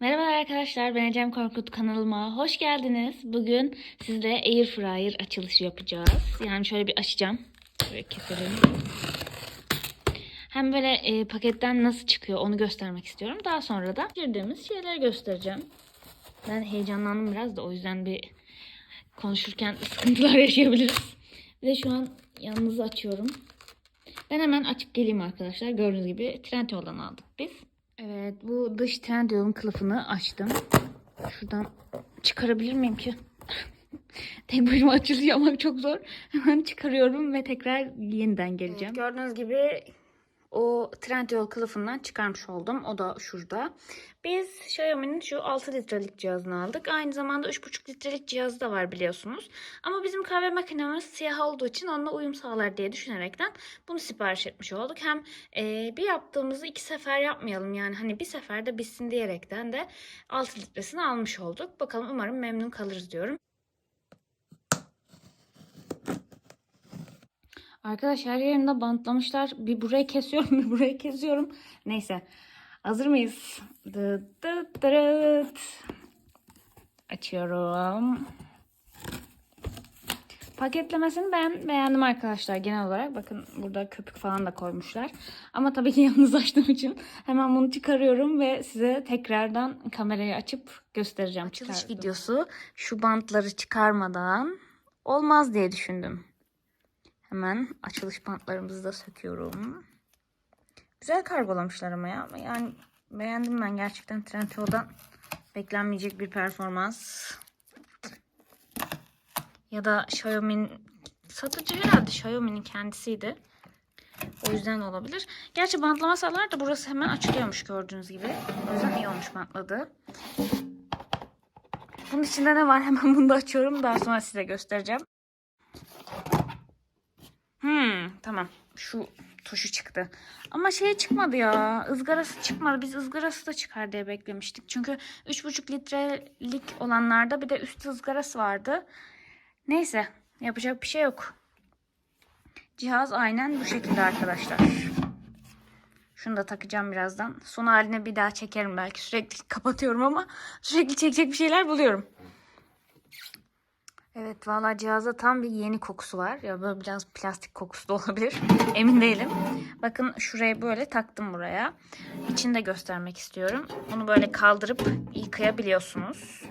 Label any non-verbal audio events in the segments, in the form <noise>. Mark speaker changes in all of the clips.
Speaker 1: Merhaba arkadaşlar, ben Ecem Korkut kanalıma hoş geldiniz. Bugün sizle Air Fryer açılışı yapacağız. Yani şöyle bir açacağım. Şöyle keselim. Hem böyle e, paketten nasıl çıkıyor onu göstermek istiyorum. Daha sonra da girdiğimiz şeyleri göstereceğim. Ben heyecanlandım biraz da o yüzden bir konuşurken <laughs> sıkıntılar yaşayabiliriz. De şu an yalnız açıyorum. Ben hemen açıp geleyim arkadaşlar. Gördüğünüz gibi Trendyol'dan aldık biz. Evet bu dış Trendyol'un kılıfını açtım. Şuradan çıkarabilir miyim ki? <laughs> Tek başıma açılış yapmak çok zor. Hemen çıkarıyorum ve tekrar yeniden geleceğim. gördüğünüz gibi o Trendyol kılıfından çıkarmış oldum. O da şurada. Biz Xiaomi'nin şu 6 litrelik cihazını aldık. Aynı zamanda 3,5 litrelik cihazı da var biliyorsunuz. Ama bizim kahve makinemiz siyah olduğu için onunla uyum sağlar diye düşünerekten bunu sipariş etmiş olduk. Hem e, bir yaptığımızı iki sefer yapmayalım yani hani bir seferde bitsin diyerekten de 6 litresini almış olduk. Bakalım umarım memnun kalırız diyorum. Arkadaşlar her yerimde bantlamışlar. Bir burayı kesiyorum, <laughs> bir burayı kesiyorum. Neyse. Hazır mıyız? Dıt dıt dırıt. Açıyorum. Paketlemesini ben beğendim arkadaşlar genel olarak. Bakın burada köpük falan da koymuşlar. Ama tabii ki <laughs> yalnız açtığım için hemen bunu çıkarıyorum ve size tekrardan kamerayı açıp göstereceğim. Açılış videosu şu bantları çıkarmadan olmaz diye düşündüm. Hemen açılış bantlarımızı da söküyorum. Güzel kargolamışlar ama ya. Yani beğendim ben gerçekten Trendyol'dan beklenmeyecek bir performans. Ya da Xiaomi'nin satıcı herhalde Xiaomi'nin kendisiydi. O yüzden olabilir. Gerçi bantlamasalar da burası hemen açılıyormuş gördüğünüz gibi. O yüzden iyi olmuş bantladı. Bunun içinde ne var? <laughs> Hemen bunu da açıyorum. Daha sonra size göstereceğim. Tamam. Şu tuşu çıktı. Ama şey çıkmadı ya. ızgarası çıkmadı. Biz ızgarası da çıkar diye beklemiştik. Çünkü 3,5 litrelik olanlarda bir de üst ızgarası vardı. Neyse. Yapacak bir şey yok. Cihaz aynen bu şekilde arkadaşlar. Şunu da takacağım birazdan. Son haline bir daha çekerim belki. Sürekli kapatıyorum ama sürekli çekecek bir şeyler buluyorum. Evet valla cihazda tam bir yeni kokusu var. Ya böyle biraz plastik kokusu da olabilir. <laughs> Emin değilim. Bakın şurayı böyle taktım buraya. İçini de göstermek istiyorum. Bunu böyle kaldırıp yıkayabiliyorsunuz.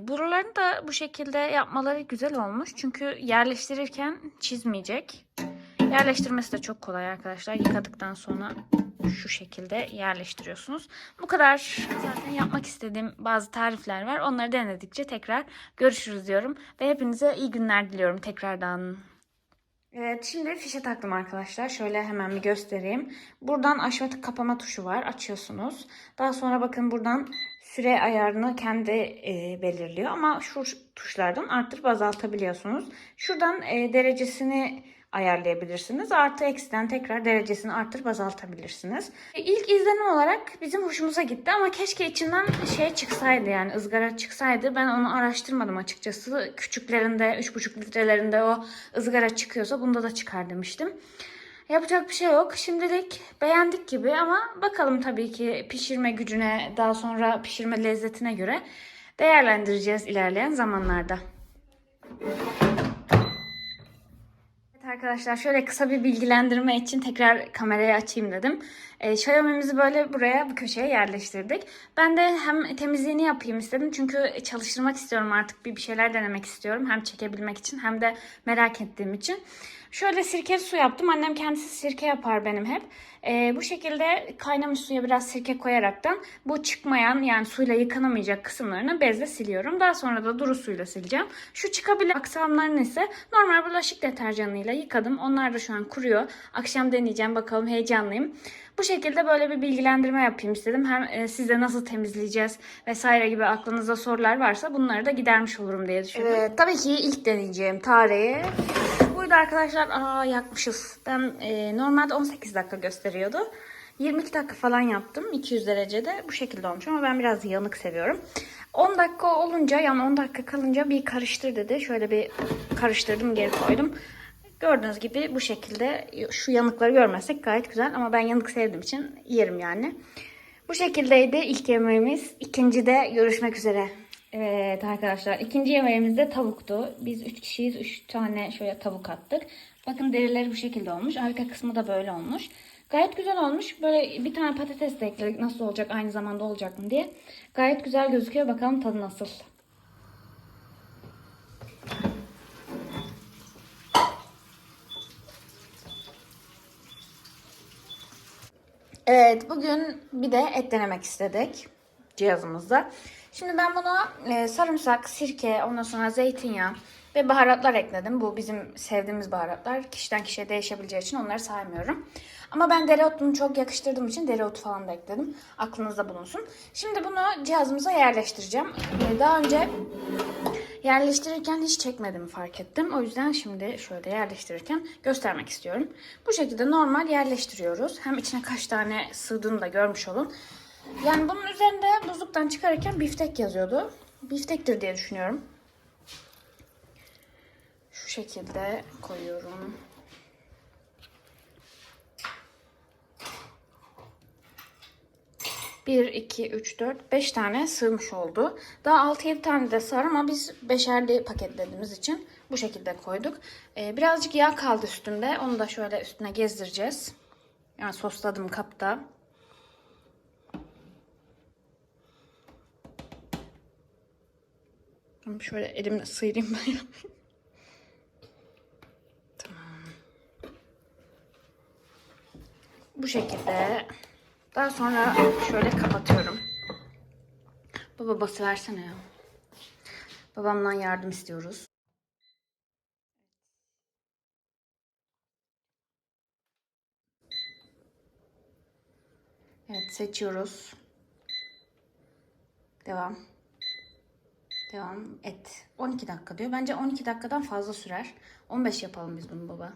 Speaker 1: Buralarını da bu şekilde yapmaları güzel olmuş. Çünkü yerleştirirken çizmeyecek. Yerleştirmesi de çok kolay arkadaşlar. Yıkadıktan sonra şu şekilde yerleştiriyorsunuz. Bu kadar. Zaten yapmak istediğim bazı tarifler var. Onları denedikçe tekrar görüşürüz diyorum. Ve hepinize iyi günler diliyorum tekrardan. Evet şimdi fişe taktım arkadaşlar. Şöyle hemen bir göstereyim. Buradan açma kapama tuşu var. Açıyorsunuz. Daha sonra bakın buradan süre ayarını kendi e, belirliyor. Ama şu tuşlardan arttırıp azaltabiliyorsunuz. Şuradan e, derecesini ayarlayabilirsiniz. Artı eksiden tekrar derecesini arttırıp azaltabilirsiniz. E, İlk izlenim olarak bizim hoşumuza gitti ama keşke içinden şey çıksaydı yani ızgara çıksaydı. Ben onu araştırmadım açıkçası. Küçüklerinde 3,5 litrelerinde o ızgara çıkıyorsa bunda da çıkar demiştim. Yapacak bir şey yok. Şimdilik beğendik gibi ama bakalım tabii ki pişirme gücüne daha sonra pişirme lezzetine göre değerlendireceğiz ilerleyen zamanlarda. Arkadaşlar şöyle kısa bir bilgilendirme için tekrar kamerayı açayım dedim. Ee, Xiaomi'mizi böyle buraya bu köşeye yerleştirdik. Ben de hem temizliğini yapayım istedim çünkü çalıştırmak istiyorum artık bir bir şeyler denemek istiyorum. Hem çekebilmek için hem de merak ettiğim için. Şöyle sirkeli su yaptım. Annem kendisi sirke yapar benim hep. Ee, bu şekilde kaynamış suya biraz sirke koyaraktan bu çıkmayan yani suyla yıkanamayacak kısımlarını bezle siliyorum. Daha sonra da duru suyla sileceğim. Şu çıkabilen aksamlarını ise normal bulaşık deterjanıyla yıkadım. Onlar da şu an kuruyor. Akşam deneyeceğim bakalım heyecanlıyım. Bu şekilde böyle bir bilgilendirme yapayım istedim. Hem e, size nasıl temizleyeceğiz vesaire gibi aklınızda sorular varsa bunları da gidermiş olurum diye düşündüm. Evet, tabii ki ilk deneyeceğim tarihi buydu arkadaşlar. Aa yakmışız. Ben e, normalde 18 dakika gösteriyordu. 22 dakika falan yaptım 200 derecede. Bu şekilde olmuş ama ben biraz yanık seviyorum. 10 dakika olunca yani 10 dakika kalınca bir karıştır dedi. Şöyle bir karıştırdım geri koydum. Gördüğünüz gibi bu şekilde şu yanıkları görmezsek gayet güzel ama ben yanık sevdiğim için yerim yani. Bu şekildeydi ilk yemeğimiz. İkinci de görüşmek üzere. Evet arkadaşlar ikinci yemeğimiz de tavuktu. Biz üç kişiyiz. Üç tane şöyle tavuk attık. Bakın derileri bu şekilde olmuş. Arka kısmı da böyle olmuş. Gayet güzel olmuş. Böyle bir tane patates de ekledik. Nasıl olacak aynı zamanda olacak mı diye. Gayet güzel gözüküyor. Bakalım tadı nasıl. Evet bugün bir de et denemek istedik cihazımızda. Şimdi ben buna e, sarımsak, sirke, ondan sonra zeytinyağı ve baharatlar ekledim. Bu bizim sevdiğimiz baharatlar. Kişiden kişiye değişebileceği için onları saymıyorum. Ama ben dereotunu çok yakıştırdığım için dereotu falan da ekledim. Aklınızda bulunsun. Şimdi bunu cihazımıza yerleştireceğim. E, daha önce yerleştirirken hiç çekmediğimi fark ettim. O yüzden şimdi şöyle yerleştirirken göstermek istiyorum. Bu şekilde normal yerleştiriyoruz. Hem içine kaç tane sığdığını da görmüş olun. Yani bunun üzerinde buzluktan çıkarırken biftek yazıyordu. Biftektir diye düşünüyorum. Şu şekilde koyuyorum. Bir, iki, üç, dört, beş tane sığmış oldu. Daha 6-7 tane de sar ama biz beşerli paketlediğimiz için bu şekilde koyduk. Ee, birazcık yağ kaldı üstünde. Onu da şöyle üstüne gezdireceğiz. Yani sosladım kapta. Tamam, Şöyle elimle sıyırayım ben. tamam. Bu şekilde. Daha sonra şöyle kapatıyorum. Baba bası versene ya. Babamdan yardım istiyoruz. Evet seçiyoruz. Devam. Devam et. 12 dakika diyor. Bence 12 dakikadan fazla sürer. 15 yapalım biz bunu baba.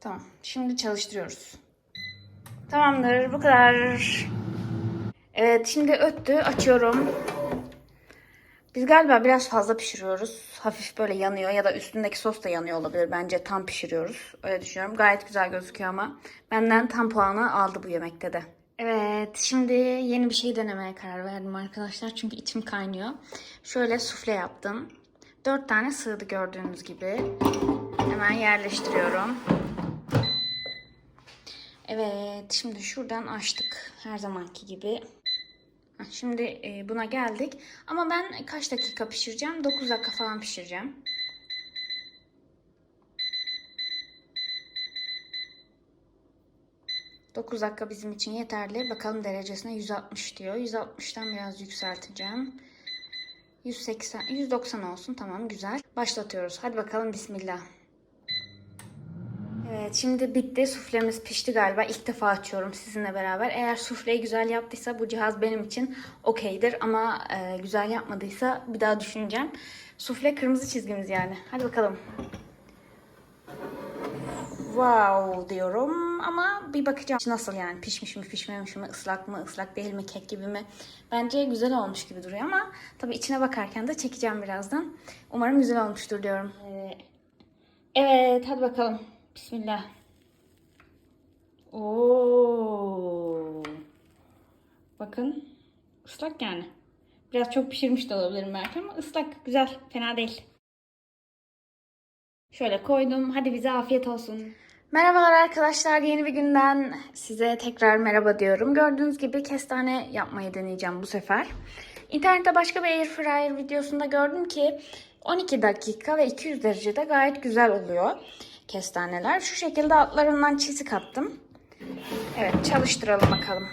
Speaker 1: Tamam. Şimdi çalıştırıyoruz. Tamamdır. Bu kadar. Evet. Şimdi öttü. Açıyorum. Biz galiba biraz fazla pişiriyoruz. Hafif böyle yanıyor ya da üstündeki sos da yanıyor olabilir. Bence tam pişiriyoruz. Öyle düşünüyorum. Gayet güzel gözüküyor ama. Benden tam puanı aldı bu yemekte de. Evet, şimdi yeni bir şey denemeye karar verdim arkadaşlar. Çünkü içim kaynıyor. Şöyle sufle yaptım. Dört tane sığdı gördüğünüz gibi. Hemen yerleştiriyorum. Evet, şimdi şuradan açtık. Her zamanki gibi. Şimdi e, buna geldik. Ama ben kaç dakika pişireceğim? 9 dakika falan pişireceğim. Dokuz dakika bizim için yeterli. Bakalım derecesine 160 diyor. 160'tan biraz yükselteceğim. 180, 190 olsun. Tamam güzel. Başlatıyoruz. Hadi bakalım bismillah. Evet şimdi bitti. Suflemiz pişti galiba. İlk defa açıyorum sizinle beraber. Eğer sufleyi güzel yaptıysa bu cihaz benim için okeydir. Ama e, güzel yapmadıysa bir daha düşüneceğim. Sufle kırmızı çizgimiz yani. Hadi bakalım. Wow diyorum ama bir bakacağım nasıl yani pişmiş mi pişmemiş mi ıslak mı ıslak değil mi kek gibi mi? Bence güzel olmuş gibi duruyor ama tabii içine bakarken de çekeceğim birazdan. Umarım güzel olmuştur diyorum. Ee, evet hadi bakalım. Bismillah. Oo. bakın ıslak yani. Biraz çok pişirmiş de olabilirim belki ama ıslak güzel fena değil Şöyle koydum. Hadi bize afiyet olsun. Merhabalar arkadaşlar. Yeni bir günden size tekrar merhaba diyorum. Gördüğünüz gibi kestane yapmayı deneyeceğim bu sefer. İnternette başka bir airfryer videosunda gördüm ki 12 dakika ve 200 derecede gayet güzel oluyor kestaneler. Şu şekilde altlarından çizik attım. Evet çalıştıralım bakalım.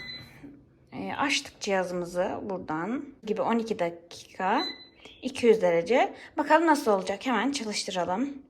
Speaker 1: E, açtık cihazımızı buradan gibi 12 dakika 200 derece. Bakalım nasıl olacak. Hemen çalıştıralım.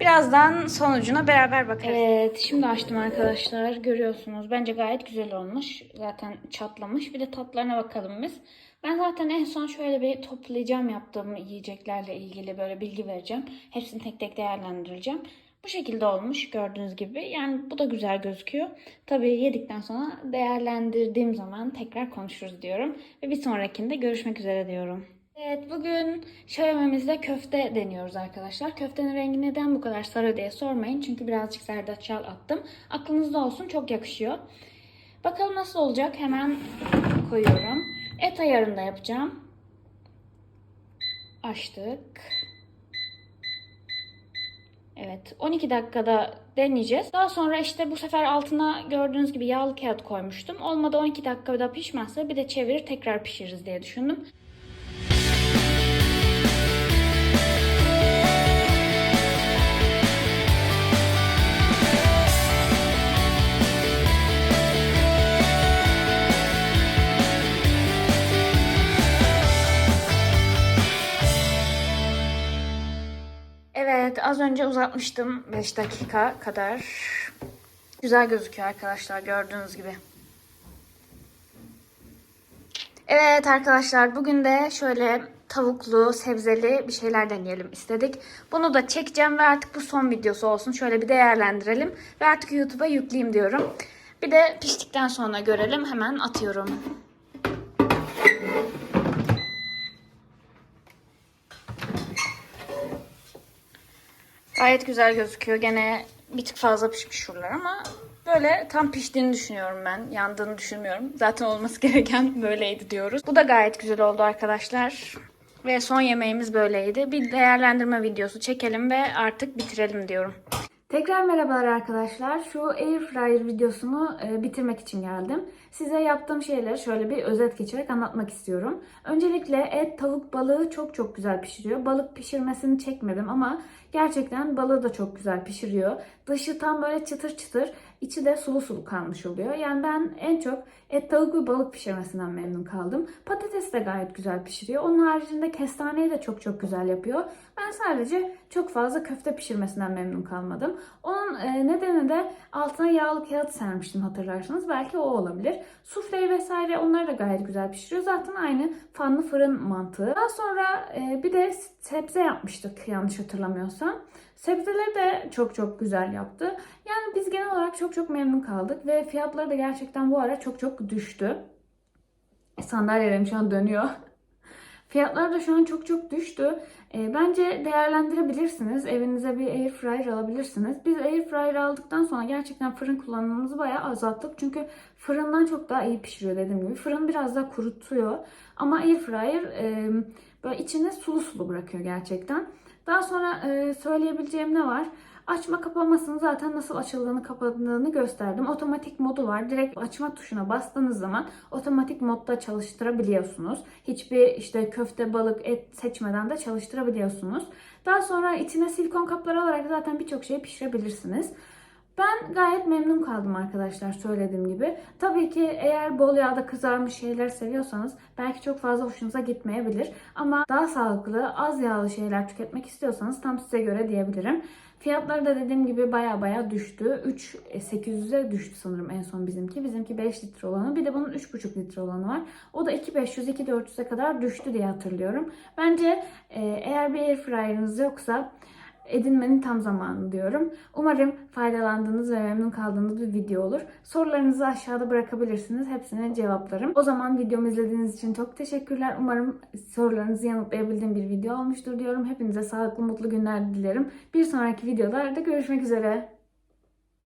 Speaker 1: Birazdan sonucuna beraber bakarız. Evet, şimdi açtım arkadaşlar. Görüyorsunuz. Bence gayet güzel olmuş. Zaten çatlamış. Bir de tatlarına bakalım biz. Ben zaten en son şöyle bir toplayacağım yaptığım yiyeceklerle ilgili böyle bilgi vereceğim. Hepsini tek tek değerlendireceğim. Bu şekilde olmuş gördüğünüz gibi. Yani bu da güzel gözüküyor. Tabii yedikten sonra değerlendirdiğim zaman tekrar konuşuruz diyorum. Ve bir sonrakinde görüşmek üzere diyorum. Evet bugün şöymemizde köfte deniyoruz arkadaşlar. Köftenin rengi neden bu kadar sarı diye sormayın. Çünkü birazcık zerdeçal attım. Aklınızda olsun çok yakışıyor. Bakalım nasıl olacak. Hemen koyuyorum. Et ayarında yapacağım. Açtık. Evet 12 dakikada deneyeceğiz. Daha sonra işte bu sefer altına gördüğünüz gibi yağlı kağıt koymuştum. Olmadı 12 dakikada pişmezse bir de çevirir tekrar pişiririz diye düşündüm. Evet az önce uzatmıştım 5 dakika kadar. Güzel gözüküyor arkadaşlar gördüğünüz gibi. Evet arkadaşlar bugün de şöyle tavuklu, sebzeli bir şeyler deneyelim istedik. Bunu da çekeceğim ve artık bu son videosu olsun. Şöyle bir değerlendirelim ve artık YouTube'a yükleyeyim diyorum. Bir de piştikten sonra görelim. Hemen atıyorum. Gayet güzel gözüküyor. Gene bir tık fazla pişmiş şuralar ama böyle tam piştiğini düşünüyorum ben. Yandığını düşünmüyorum. Zaten olması <laughs> gereken böyleydi diyoruz. Bu da gayet güzel oldu arkadaşlar. Ve son yemeğimiz böyleydi. Bir değerlendirme videosu çekelim ve artık bitirelim diyorum. Tekrar merhabalar arkadaşlar. Şu Airfryer videosunu e, bitirmek için geldim. Size yaptığım şeyleri şöyle bir özet geçerek anlatmak istiyorum. Öncelikle et, tavuk, balığı çok çok güzel pişiriyor. Balık pişirmesini çekmedim ama gerçekten balığı da çok güzel pişiriyor. Dışı tam böyle çıtır çıtır, içi de sulu sulu kalmış oluyor. Yani ben en çok et, tavuk ve balık pişirmesinden memnun kaldım. Patates de gayet güzel pişiriyor. Onun haricinde kestaneyi de çok çok güzel yapıyor. Ben sadece çok fazla köfte pişirmesinden memnun kalmadım. Onun e, nedeni de altına yağlı kağıt sermiştim hatırlarsanız. Belki o olabilir. Sufleyi vesaire onları da gayet güzel pişiriyor. Zaten aynı fanlı fırın mantığı. Daha sonra e, bir de sebze yapmıştık yanlış hatırlamıyorsam. Sebzeleri de çok çok güzel yaptı. Yani biz genel olarak çok çok memnun kaldık ve fiyatları da gerçekten bu ara çok çok düştü. Sandalyelerim şu an dönüyor. <laughs> Fiyatlar da şu an çok çok düştü. E, bence değerlendirebilirsiniz. Evinize bir air fryer alabilirsiniz. Biz air fryer aldıktan sonra gerçekten fırın kullanımımızı bayağı azalttık. Çünkü fırından çok daha iyi pişiriyor dediğim gibi. Fırın biraz daha kurutuyor. Ama air fryer e, böyle içine sulu sulu bırakıyor gerçekten. Daha sonra e, söyleyebileceğim ne var? Açma kapamasını zaten nasıl açıldığını kapadığını gösterdim. Otomatik modu var. Direkt açma tuşuna bastığınız zaman otomatik modda çalıştırabiliyorsunuz. Hiçbir işte köfte, balık, et seçmeden de çalıştırabiliyorsunuz. Daha sonra içine silikon kaplar alarak zaten birçok şey pişirebilirsiniz. Ben gayet memnun kaldım arkadaşlar söylediğim gibi. Tabii ki eğer bol yağda kızarmış şeyler seviyorsanız belki çok fazla hoşunuza gitmeyebilir. Ama daha sağlıklı, az yağlı şeyler tüketmek istiyorsanız tam size göre diyebilirim. Fiyatları da dediğim gibi baya baya düştü. 3.800'e düştü sanırım en son bizimki. Bizimki 5 litre olanı. Bir de bunun 3.5 litre olanı var. O da 2.500-2.400'e kadar düştü diye hatırlıyorum. Bence e, eğer bir air fryer'ınız yoksa edinmenin tam zamanı diyorum. Umarım faydalandığınız ve memnun kaldığınız bir video olur. Sorularınızı aşağıda bırakabilirsiniz. Hepsine cevaplarım. O zaman videomu izlediğiniz için çok teşekkürler. Umarım sorularınızı yanıtlayabildiğim bir video olmuştur diyorum. Hepinize sağlıklı, mutlu günler dilerim. Bir sonraki videolarda görüşmek üzere.